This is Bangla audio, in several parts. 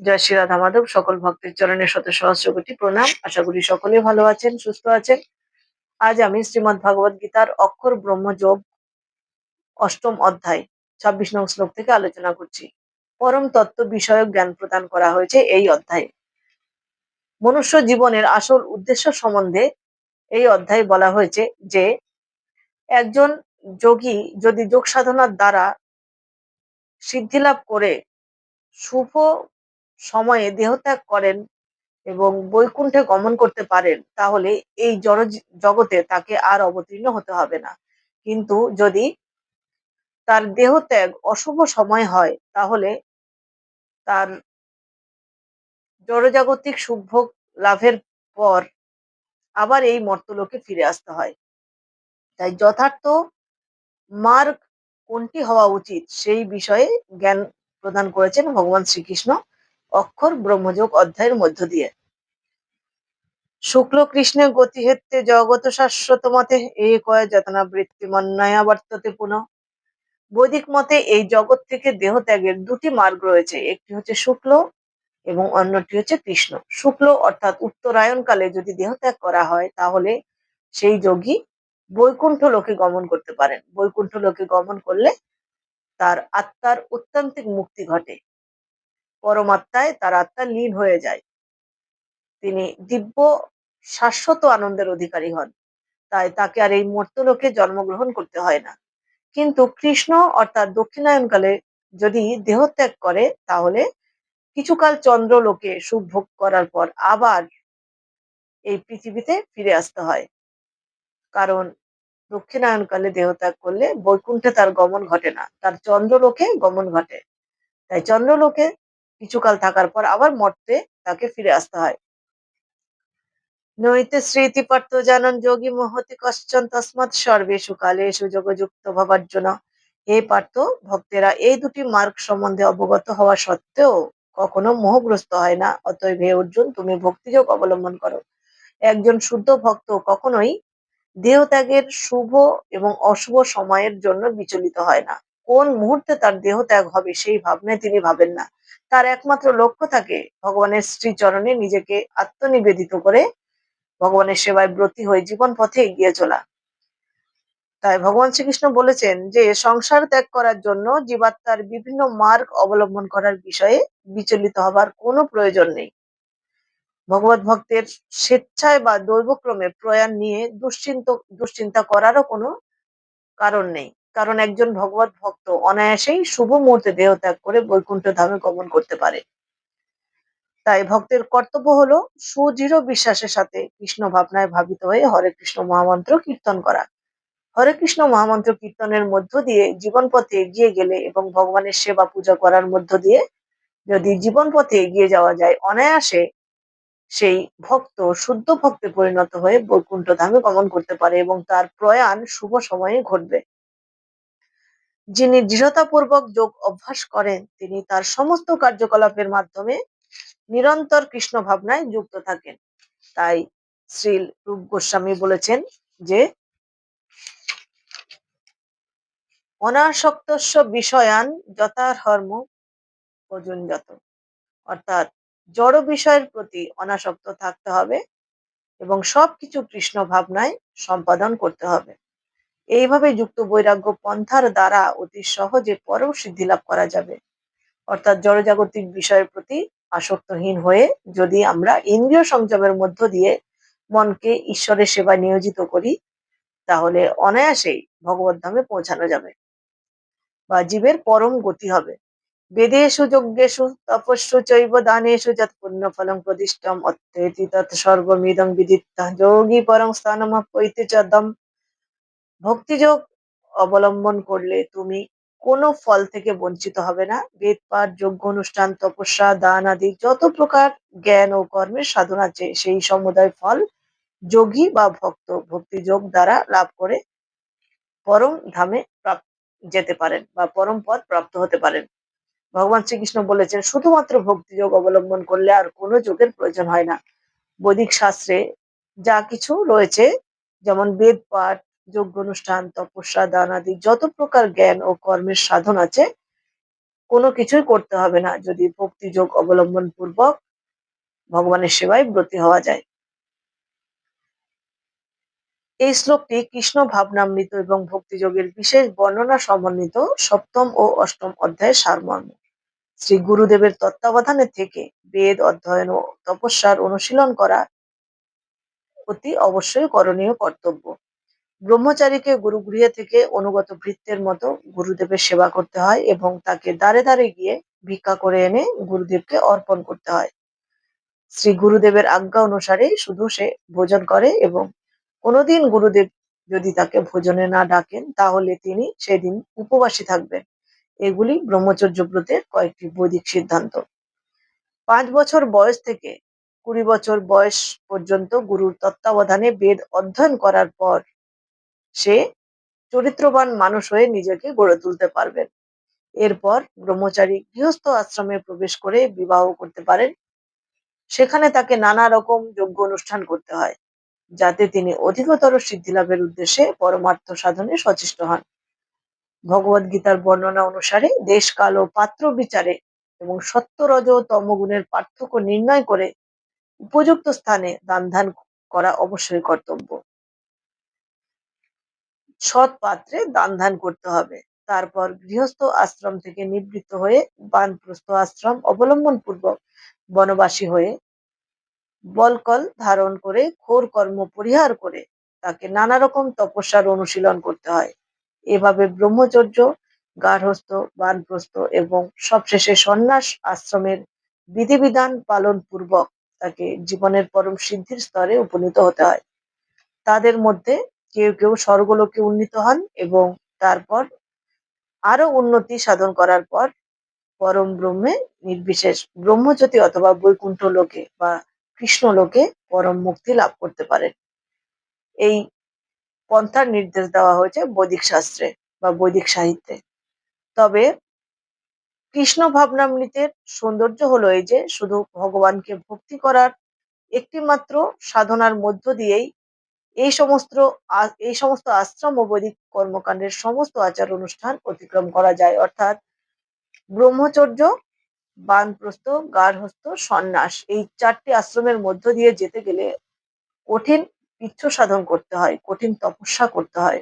জয় শ্রী রাধা মাধব, সকল ভক্তের চরণের শত সহস্র কোটি প্রণাম। আশা করি সকলে ভালো আছেন, সুস্থ আছেন। আজ আমি শ্রীমদ ভাগবত গীতার অক্ষর ব্রহ্মযোগ অষ্টম অধ্যায়, ছাব্বিশ নং শ্লোক থেকে আলোচনা করছি। পরম তত্ত্ব বিষয়ক জ্ঞান প্রদান করা হয়েছে এই অধ্যায়ে। মনুষ্য জীবনের আসল উদ্দেশ্য সম্বন্ধে এই অধ্যায়ে বলা হয়েছে যে, একজন যোগী যদি যোগ সাধনার দ্বারা সিদ্ধিলাভ করে, শুভ সময়ে দেহত্যাগ করেন এবং বৈকুণ্ঠে গমন করতে পারেন, তাহলে এই জড় জগতে তাকে আর অবতীর্ণ হতে হবে না। কিন্তু যদি তার দেহত্যাগ অশুভ সময় হয়, তাহলে তার জড়জাগতিক সুখভোগ লাভের পর আবার এই মর্তলোকে ফিরে আসতে হয়। তাই যথার্থ মার্গ কোনটি হওয়া উচিত সেই বিষয়ে জ্ঞান প্রদান করেছেন ভগবান শ্রীকৃষ্ণ। অক্ষর ব্রহ্মযোগ অধ্যায়ের মধ্য দিয়ে। শুক্ল কৃষ্ণের গতিহেত্তে জগত শাশ্বত মতে এই কয় যতনা বৃত্তি মন্নয়া বর্ততে পুনঃ। বৈদিক মতে এই জগৎ থেকে দেহ ত্যাগের দুটি মার্গ রয়েছে, একটি হচ্ছে শুক্ল এবং অন্যটি হচ্ছে কৃষ্ণ। শুক্ল অর্থাৎ উত্তরায়ণ কালে যদি দেহ ত্যাগ করা হয়, তাহলে সেই যোগী বৈকুণ্ঠ লোকে গমন করতে পারেন। বৈকুণ্ঠ লোকে গমন করলে তার আত্মার অত্যান্তিক মুক্তি ঘটে। পরমাত্মায় তার আত্মা লীন হয়ে যায়। তিনি দিব্য, শাশ্বত আনন্দের অধিকারী হন। তাই তাকে আর এই মর্তলোকে জন্মগ্রহণ করতে হয় না। কিন্তু কৃষ্ণ অর্থাৎ দক্ষিণায়নকালে যদি দেহত্যাগ করে, তাহলে কিছুকাল চন্দ্রলোকে সুখ ভোগ করার পর আবার এই পৃথিবীতে ফিরে আসতে হয়। কারণ দক্ষিণায়নকালে দেহত্যাগ করলে বৈকুণ্ঠে তার গমন ঘটে না, তার চন্দ্রলোকে গমন ঘটে। তাই চন্দ্রলোকে কিছুকাল থাকার পর আবার মর্তে তাকে ফিরে আসতে হয়। নৈতে স্মৃতি পার্থ জানন যোগী মহতি কশ্চন তসমাৎ সর্বেষু কালেষু যোগযুক্ত জন্য হে পার্থ, ভক্তেরা, এই দুটি মার্গ সম্বন্ধে অবগত হওয়া সত্ত্বেও কখনো মোহগ্রস্ত হয় না। অতএব হে অর্জুন, তুমি ভক্তিযোগ অবলম্বন করো। একজন শুদ্ধ ভক্ত কখনোই দেহত্যাগের শুভ এবং অশুভ সময়ের জন্য বিচলিত হয় না। কোন মুহূর্তে তার দেহ ত্যাগ হবে সেই ভাবনায় তিনি ভাবেন না। তার একমাত্র লক্ষ্য থাকে ভগবানের শ্রীচরণে নিজেকে আত্মনিবেদিত করে ভগবানের সেবায় ব্রতী হয়ে জীবন পথে এগিয়ে চলা। তাই ভগবান শ্রীকৃষ্ণ বলেছেন যে, সংসার ত্যাগ করার জন্য জীবাত্মার বিভিন্ন মার্গ অবলম্বন করার বিষয়ে বিচলিত হবার কোনো প্রয়োজন নেই। ভগবত ভক্তের স্বেচ্ছায় বা দৈবক্রমে প্রয়াণ নিয়ে দুশ্চিন্ত, দুশ্চিন্তা করারও কোনো কারণ নেই। কারণ একজন ভগবত ভক্ত অনায়াসেই শুভ মুহূর্তে দেহ ত্যাগ করে বৈকুণ্ঠ ধামে গমন করতে পারে। তাই ভক্তের কর্তব্য হলো সুদৃঢ় বিশ্বাসের সাথে কৃষ্ণ ভাবনায় ভাবিত হয়ে হরে কৃষ্ণ মহামন্ত্র কীর্তন করা। হরে কৃষ্ণ মহামন্ত্র কীর্তনের মধ্য দিয়ে জীবন পথে এগিয়ে গেলে এবং ভগবানের সেবা পূজা করার মধ্য দিয়ে যদি জীবন পথে এগিয়ে যাওয়া যায়, অনায়াসে সেই ভক্ত শুদ্ধ ভক্তে পরিণত হয়ে বৈকুণ্ঠ ধামে গমন করতে পারে এবং তার প্রয়াণ শুভ সময়ে ঘটবে। যিনি দৃঢ়তাপূর্বক যোগ অভ্যাস করেন, তিনি তার সমস্ত কার্যকলাপের মাধ্যমে নিরন্তর কৃষ্ণ ভাবনায় যুক্ত থাকেন। তাই শ্রী রূপ গোস্বামী বলেছেন যে, অনাসক্তস্য বিষয়ান যথাধর্ম যত অর্থাৎ জড় বিষয়ের প্রতি অনাসক্ত থাকতে হবে এবং সবকিছু কৃষ্ণ ভাবনায় সম্পাদন করতে হবে। এইভাবে যুক্ত বৈরাগ্য পন্থার দ্বারা অতি সহজে পরম সিদ্ধি লাভ করা যাবে। অর্থাৎ জড়জাগতিক বিষয়ের প্রতি আসক্তহীন হয়ে যদি আমরা ইন্দ্রিয় সংযমের মধ্য দিয়ে মনকে ঈশ্বরের সেবা নিয়োজিত করি, তাহলে অনায়াসেই ভগবত ধামে পৌঁছানো যাবে বা জীবের পরম গতি হবে। বেদেশু যজ্ঞেশু তপস্যু চৈব দানেশু যত পুণ্য ফলং প্রদিষ্টম অত্যেতি তৎ সর্বমিদং বিদিত্তা। যোগী পরং স্থানমাপৈতে চদম ভক্তিযোগ অবলম্বন করলে তুমি কোনো ফল থেকে বঞ্চিত হবে না। বেদ, পাঠ যোগ্য অনুষ্ঠান, তপস্যা, দান আদি যত প্রকার জ্ঞান ও কর্মের সাধন আছে, সেই সমুদায় ফল যোগী বা ভক্ত ভক্তি যোগ দ্বারা লাভ করে পরম ধামে যেতে পারেন বা পরম পদ প্রাপ্ত হতে পারেন। ভগবান শ্রীকৃষ্ণ বলেছেন, শুধুমাত্র ভক্তি যোগ অবলম্বন করলে আর কোনো যোগের প্রয়োজন হয় না। বৈদিক শাস্ত্রে যা কিছু রয়েছে, যেমন বেদ, পাঠ যোগ্য অনুষ্ঠান তপস্যা, দান আদি যত প্রকার জ্ঞান ও কর্মের সাধন আছে, কোনো কিছুই করতে হবে না যদি ভক্তিযোগ অবলম্বন পূর্বক ভগবানের সেবায় ব্রতী হওয়া যায়। এই শ্লোকটি কৃষ্ণ ভাবনামৃত এবং ভক্তিযোগের বিশেষ বর্ণনা সমন্বিত সপ্তম ও অষ্টম অধ্যায়ের সারমর্ম। শ্রী গুরুদেবের তত্ত্বাবধানে থেকে বেদ অধ্যয়ন ও তপস্যার অনুশীলন করা অতি অবশ্যই করণীয় কর্তব্য। ব্রহ্মচারীকে গুরুগৃহে থেকে অনুগত ভৃত্যের মতো গুরুদেবের সেবা করতে হয় এবং তাকে দ্বারে দ্বারে গিয়ে ভিক্ষা করে এনে গুরুদেবকে অর্পণ করতে হয়। শ্রী গুরুদেবের আজ্ঞা অনুসারে শুধু সে ভোজন করে এবং কোনোদিন গুরুদেব যদি তাকে ভোজনে না ডাকেন, তাহলে তিনি সেদিন উপবাসী থাকবেন। এগুলি ব্রহ্মচর্য ব্রতের কয়েকটি বৈদিক সিদ্ধান্ত। পাঁচ বছর বয়স থেকে কুড়ি বছর বয়স পর্যন্ত গুরুর তত্ত্বাবধানে বেদ অধ্যয়ন করার পর সে চরিত্রবান মানুষ হয়ে নিজেকে গড়ে তুলতে পারবেন। এরপর ব্রহ্মচারী গৃহস্থ আশ্রমে প্রবেশ করে বিবাহ করতে পারেন। সেখানে তাকে নানা রকম যোগ্য অনুষ্ঠান করতে হয়, যাতে তিনি অধিকতর সিদ্ধি লাভের উদ্দেশ্যে পরমার্থ সাধনে সচেষ্ট হন। ভগবদ গীতার বর্ণনা অনুসারে দেশ কাল ও পাত্র বিচারে এবং সত্য রজ ও তমগুণের পার্থক্য নির্ণয় করে উপযুক্ত স্থানে দান ধান করা অবশ্যই কর্তব্য। সৎ পাত্রে দান ধ্যান করতে হবে। তারপর গৃহস্থ আশ্রম থেকে নিবৃত্ত হয়ে বানপ্রস্থ আশ্রম অবলম্বন পূর্বক বনবাসী হয়ে বলকল ধারণ করে ঘোর কর্ম পরিহার করে তাকে নানা রকম তপস্যার অনুশীলন করতে হয়। এভাবে ব্রহ্মচর্য, গার্হস্থ, বানপ্রস্থ এবং সবশেষে সন্ন্যাস আশ্রমের বিধিবিধান পালন পূর্বক তাকে জীবনের পরম সিদ্ধির স্তরে উপনীত হতে হয়। তাদের মধ্যে কেউ কেউ স্বর্গলোকে উন্নীত হন এবং তারপর আরও উন্নতি সাধন করার পর পরম ব্রহ্মে নির্বিশেষ ব্রহ্মজ্যোতি অথবা বৈকুণ্ঠ লোকে বা কৃষ্ণ লোকে পরম মুক্তি লাভ করতে পারেন। এই পন্থার নির্দেশ দেওয়া হয়েছে বৈদিক শাস্ত্রে বা বৈদিক সাহিত্যে। তবে কৃষ্ণ ভাবনামৃতের সৌন্দর্য হলো এই যে, শুধু ভগবানকে ভক্তি করার একটি মাত্র সাধনার মধ্য দিয়েই এই সমস্ত এই সমস্ত আশ্রম ও বৈদিক কর্মকাণ্ডের সমস্ত আচার অনুষ্ঠান অতিক্রম করা যায়। অর্থাৎ ব্রহ্মচর্য, বানপ্রস্থ, গার্হস্থ, সন্ন্যাস এই চারটি আশ্রমের মধ্য দিয়ে যেতে গেলে কঠিন পিচ্ছ সাধন করতে হয়, কঠিন তপস্যা করতে হয়।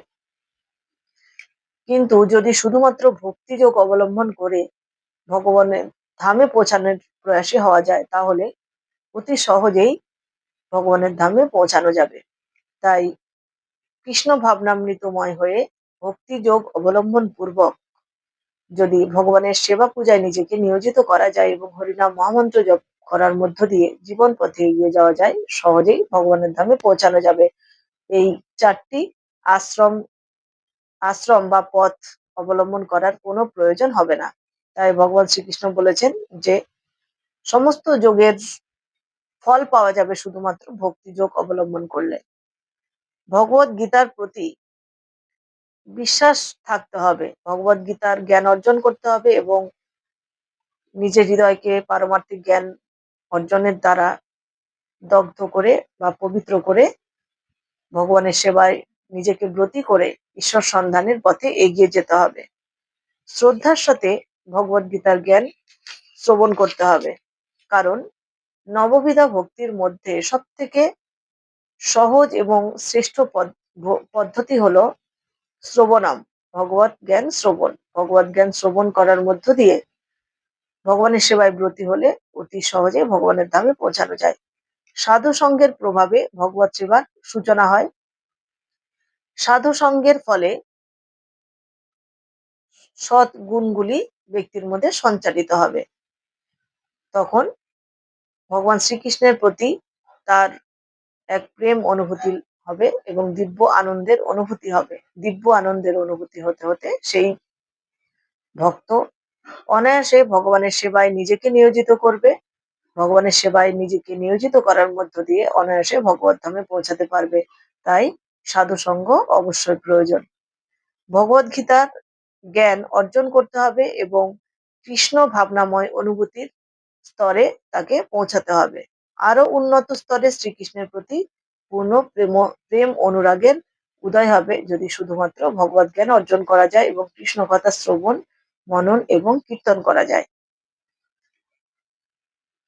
কিন্তু যদি শুধুমাত্র ভক্তিযোগ অবলম্বন করে ভগবানের ধামে পৌঁছানোর প্রয়াসী হওয়া যায়, তাহলে অতি সহজেই ভগবানের ধামে পৌঁছানো যাবে। তাই কৃষ্ণ ভাবনামৃতময় হয়ে ভক্তি যোগ অবলম্বন পূর্বক যদি ভগবানের সেবা পূজায় নিজেকে নিয়োজিত করা যায় এবং হরিনাম মহামন্ত্র জপ করার মধ্য দিয়ে জীবন পথে এগিয়ে যাওয়া যায়, সহজেই ভগবানের ধামে পৌঁছানো যাবে। এই চারটি আশ্রম আশ্রম বা পথ অবলম্বন করার কোনো প্রয়োজন হবে না। তাই ভগবান শ্রীকৃষ্ণ বলেছেন যে, সমস্ত যোগের ফল পাওয়া যাবে শুধুমাত্র ভক্তি যোগ অবলম্বন করলে। ভগবত গীতার প্রতি বিশ্বাস থাকতে হবে। ভগবত গীতার জ্ঞান অর্জন করতে হবে এবং নিজের হৃদয়কে পারমার্থিক জ্ঞান অর্জনের দ্বারা দগ্ধ করে বা পবিত্র করে ভগবানের সেবায় নিজেকে ব্রতী করে ঈশ্বর সন্ধানের পথে এগিয়ে যেতে হবে। শ্রদ্ধার সাথে ভগবত গীতার জ্ঞান শ্রবণ করতে হবে। কারণ নববিধা ভক্তির মধ্যে সব থেকে সহজ এবং শ্রেষ্ঠ পদ্ধতি হলো শ্রবণম। ভগবত জ্ঞান শ্রবণ। ভগবত জ্ঞান শ্রবণ করার মধ্য দিয়ে ভগবানের সেবায় ব্রতী হলে অতি সহজে ভগবানের ধামে পৌঁছানো যায়। সাধু সঙ্গের প্রভাবে ভগবত সেবার সূচনা হয়। সাধু সঙ্গের ফলে সৎ গুণগুলি ব্যক্তির মধ্যে সঞ্চালিত হবে। তখন ভগবান শ্রীকৃষ্ণের প্রতি তার এক প্রেম অনুভূতি হবে এবং দিব্য আনন্দের অনুভূতি হবে। দিব্য আনন্দের অনুভূতি হতে হতে সেই ভক্ত অনায়াসে ভগবানের সেবায় নিজেকে নিয়োজিত করবে। ভগবানের সেবায় নিজেকে নিয়োজিত করার মধ্য দিয়ে অনায়াসে ভগবত ধামে পৌঁছাতে পারবে। তাই সাধু সঙ্গ অবশ্যই প্রয়োজন। ভগবদ গীতার জ্ঞান অর্জন করতে হবে এবং কৃষ্ণ ভাবনাময় অনুভূতির স্তরে তাকে পৌঁছাতে হবে। আরও উন্নত স্তরে শ্রীকৃষ্ণের প্রতি পূর্ণ প্রেম প্রেম অনুরাগের উদয় হবে যদি শুধুমাত্র ভগবত জ্ঞান অর্জন করা যায় এবং কৃষ্ণ কথা শ্রবণ, মনন এবং কীর্তন করা যায়।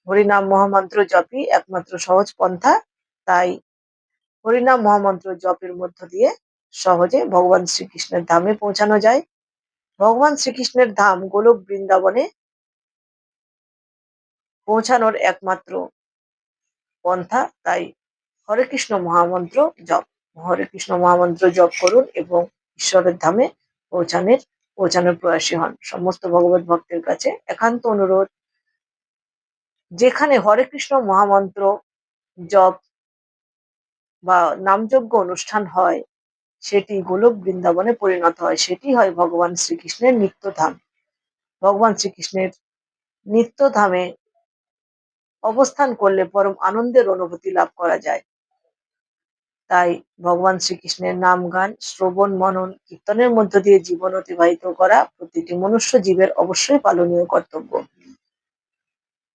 হরিনাম মহামন্ত্র জপই একমাত্র সহজ পন্থা, তাই হরিনাম মহামন্ত্র জপের মধ্য দিয়ে সহজে ভগবান শ্রীকৃষ্ণের ধামে পৌঁছানো যায়। ভগবান শ্রীকৃষ্ণের ধাম গোলক বৃন্দাবনে পৌঁছানোর একমাত্র পন্থা, তাই হরে কৃষ্ণ মহামন্ত্র জপ। হরে কৃষ্ণ মহামন্ত্র জপ করুন এবং ঈশ্বরের ধামে পৌঁছানোর পৌঁছানোর প্রয়াসী হন। সমস্ত ভগবত ভক্তের কাছে একান্ত অনুরোধ। যেখানে হরে কৃষ্ণ মহামন্ত্র জপ বা নামযজ্ঞ অনুষ্ঠান হয়, সেটি গোলক বৃন্দাবনে পরিণত হয়। সেটি হয় ভগবান শ্রীকৃষ্ণের নিত্যধাম। ভগবান শ্রীকৃষ্ণের নিত্যধামে অবস্থান করলে পরম আনন্দের অনুভূতি লাভ করা যায়। তাই ভগবান শ্রীকৃষ্ণের নাম গান, শ্রবণ, মনন, কীর্তনের মধ্য দিয়ে জীবন অতিবাহিত করা প্রতিটি মনুষ্য জীবের অবশ্যই পালনীয় কর্তব্য।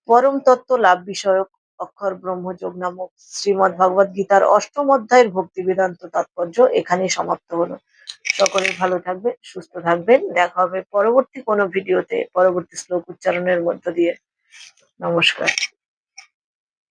পরম তত্ত্ব লাভ বিষয়ক অক্ষর ব্রহ্মযোগ নামক শ্রীমদ ভগবদ গীতার অষ্টম অধ্যায়ের ভক্তি বেদান্ত তাৎপর্য এখানেই সমাপ্ত হলো। সকলে ভালো থাকবেন, সুস্থ থাকবেন। দেখা হবে পরবর্তী কোনো ভিডিওতে, পরবর্তী শ্লোক উচ্চারণের মধ্য দিয়ে। নমস্কার।